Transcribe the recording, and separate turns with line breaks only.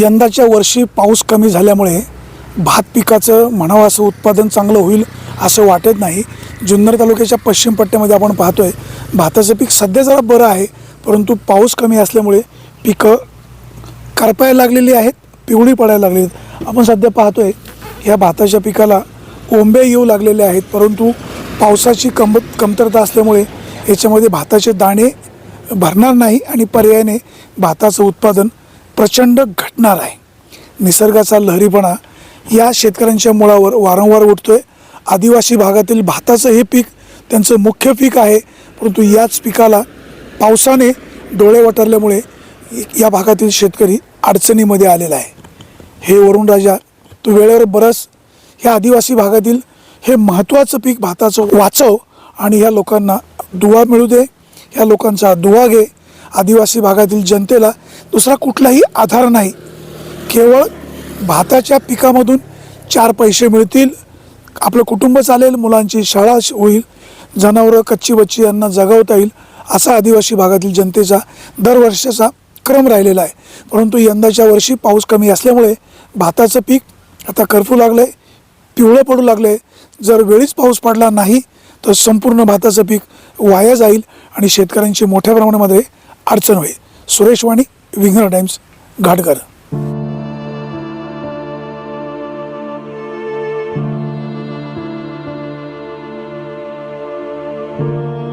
यंदाच्या वर्षी पाऊस कमी झाल्यामुळे भात पिकाचं म्हणावं असं उत्पादन चांगलं होईल असं वाटत नाही. जुन्नर तालुक्याच्या पश्चिम पट्ट्यामध्ये आपण पाहतो आहे भाताचं पीक सध्या जरा बरं आहे परंतु पाऊस कमी असल्यामुळे पिकं करपायला लागलेली आहेत पिवळी पडायला लागली आहेत. आपण सध्या पाहतो आहे ह्या भाताच्या पिकाला ओंबे येऊ लागलेले आहेत परंतु पावसाची कम कमतरता असल्यामुळे याच्यामध्ये भाताचे दाणे भरणार नाही आणि पर्यायाने भाताचं उत्पादन प्रचंड घटणार आहे. निसर्गाचा लहरीपणा या शेतकऱ्यांच्या मुळावर वारंवार उठतोय. आदिवासी भागातील भाताचं हे पीक त्यांचं मुख्य पीक आहे. परंतु याच पिकाला पावसाने डोळे वटरल्यामुळे या भागातील शेतकरी अडचणीमध्ये आलेला आहे. हे वरुण राजा तू वेळेवर बरस. ह्या आदिवासी भागातील हे महत्त्वाचं पीक भाताचं वाचव आणि ह्या लोकांना दुवा मिळू दे. ह्या लोकांचा दुवा घे. आदिवासी भागातील जनतेला दुसरा कुठलाही आधार नाही. केवळ भाताच्या पिकामधून चार पैसे मिळतील. आपलं कुटुंब चालेल मुलांची शाळा श- होईल जनावरं कच्ची बच्ची यांना जगवता येईल असा आदिवासी भागातील जनतेचा दरवर्षाचा क्रम राहिलेला आहे. परंतु यंदाच्या वर्षी पाऊस कमी असल्यामुळे भाताचं पीक आता करफू लागलं आहे पिवळं पडू लागलं आहे जर वेळीच पाऊस पडला नाही तर संपूर्ण भाताचं पीक वाया जाईल आणि शेतकऱ्यांची मोठ्या प्रमाणामध्ये अडचण होईल. सुरेश वाणी विघ्नर टाइम्स घाटकर
Thank